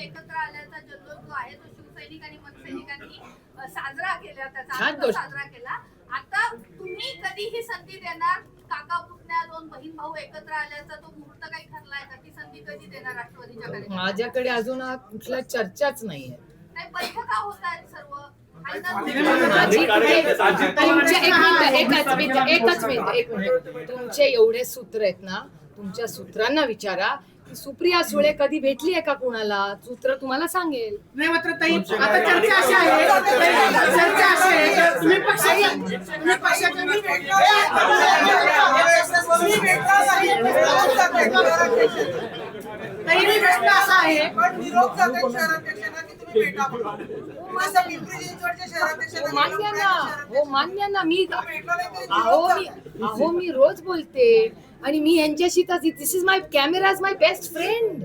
एकत्र आल्याचा जल्लोष जो आहे तो शिवसैनिक आणि मनसैनिकांनी साजरा केला त्याचा. साजरा केला. आता तुम्ही कधी ही संधी देणार? काका पुतण्या दोन बहीण भाऊ एकत्र आल्याचा तो मुहूर्त काही ठरलाय का? ती संधी कधी देणार राष्ट्रवादीच्या माझ्याकडे अजून हा कुठला चर्चाच नाहीये. नाही बैठका होत आहेत सर्व तुमचे एवढे सूत्र आहेत ना तुमच्या सूत्रांना विचारा. सुप्रिया सुळे कधी भेटली आहे का कुणाला? सूत्र तुम्हाला सांगेल. नाही मात्र ताई आता चर्चा अशी आहे. चर्चा अशी आहे. तुम्ही पक्षाच्या तुम्ही पक्षाच्या ताई प्रश्न असा आहे. पण निरोप जातात शहराध्यक्षांना की तुम्ही भेटा मान्य ना. हो मान्य ना. मी अहो मी जातात. अहो मी रोज बोलते. आणि मी यांच्याशी this is my camera is my best friend.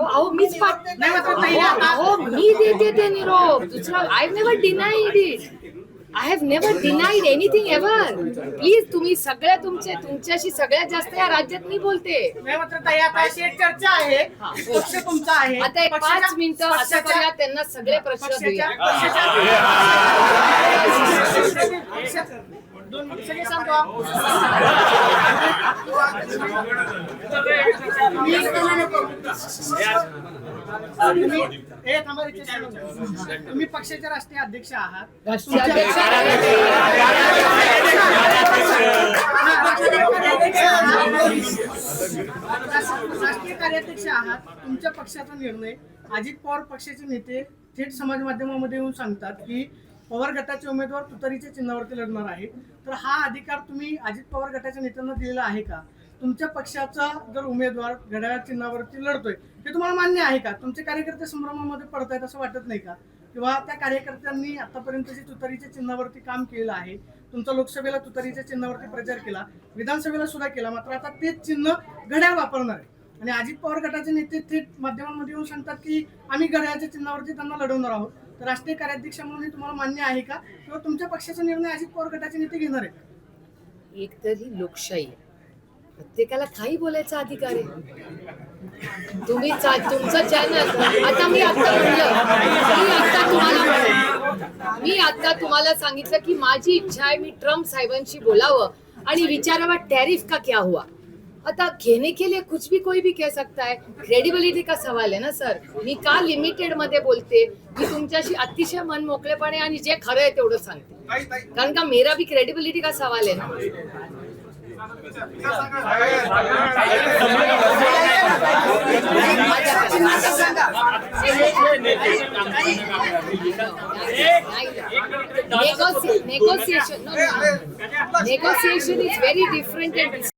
अहो मीच पाठ अहो, मी देते ते निरोप. दुसरा I never denied it I have never denied anything ever please तुम्ही सगळ्या तुमचे तुमच्याशी सगळ्यात जास्त या राज्यात मी बोलते. चर्चा आहे. हा. पक्ष तुमचा आहे. आता एक पाच मिनिटं असं करूया त्यांना सगळे प्रश्न देऊया. सगळे सांगतो तुम्ही पक्षाचे राष्ट्रीय अध्यक्ष आहात. राष्ट्रीय तुमच्या- अध्यक्ष. राष्ट्रीय कार्याध्यक्ष आहात. तुमच्या पक्षाचा निर्णय. अजित पवार पक्षाचे नेते थेट समाज माध्यमामध्ये येऊन सांगतात की पवार गटाचे उमेदवार तुतारीच्या चिन्हावरती लढणार आहे. तर हा अधिकार तुम्ही अजित पवार गटाच्या नेत्यांना दिलेला आहे का? तुमच्या पक्षाचा जर उमेदवार घड्याळ चिन्हावरती लढतोय हे तुम्हाला मान्य आहे का? तुमचे कार्यकर्ते संभ्रमामध्ये पडतायत असं वाटत नाही का? किंवा त्या कार्यकर्त्यांनी आतापर्यंत जे तुतारीच्या चिन्हावरती काम केलेलं आहे तुमचा लोकसभेला तुतारीच्या चिन्हावरती प्रचार केला विधानसभेला सुद्धा केला मात्र आता तेच चिन्ह घड्याळ वापरणार आहे. आणि अजित पवार गटाचे नेते थेट माध्यमांमध्ये येऊन सांगतात की आम्ही घड्याळच्या चिन्हावरती त्यांना लढवणार आहोत. राष्ट्रीय कार्याध्यक्ष म्हणून हे तुम्हाला मान्य आहे का? किंवा तुमच्या पक्षाचा निर्णय अजित पवार गटाचे नेते घेणार आहे एक तरी ही लोकशाही. आहे प्रत्येकाला काही बोलायचा अधिकार आहे. तुम्ही चा- तुमचं चॅनल आता मी आता म्हणलं मी आता तुम्हाला मी आता तुम्हाला सांगितलं की माझी इच्छा आहे मी ट्रम्प साहेबांशी बोलावं आणि विचारावा टॅरिफ का क्या हुआ? आता घेने के लिए कुछ भी कोई भी कह सकता है। क्रेडिबिलिटी का सवाल है ना सर मी का लिमिटेडमध्ये बोलते? मी तुमच्याशी अतिशय मन मोकळेपणे आणि जे खरं आहे तेवढं सांगते. कारण का मेरा भी क्रेडिबिलिटी का सवाल है ना? negotiation negotiation. No, no, no. negotiation is very different and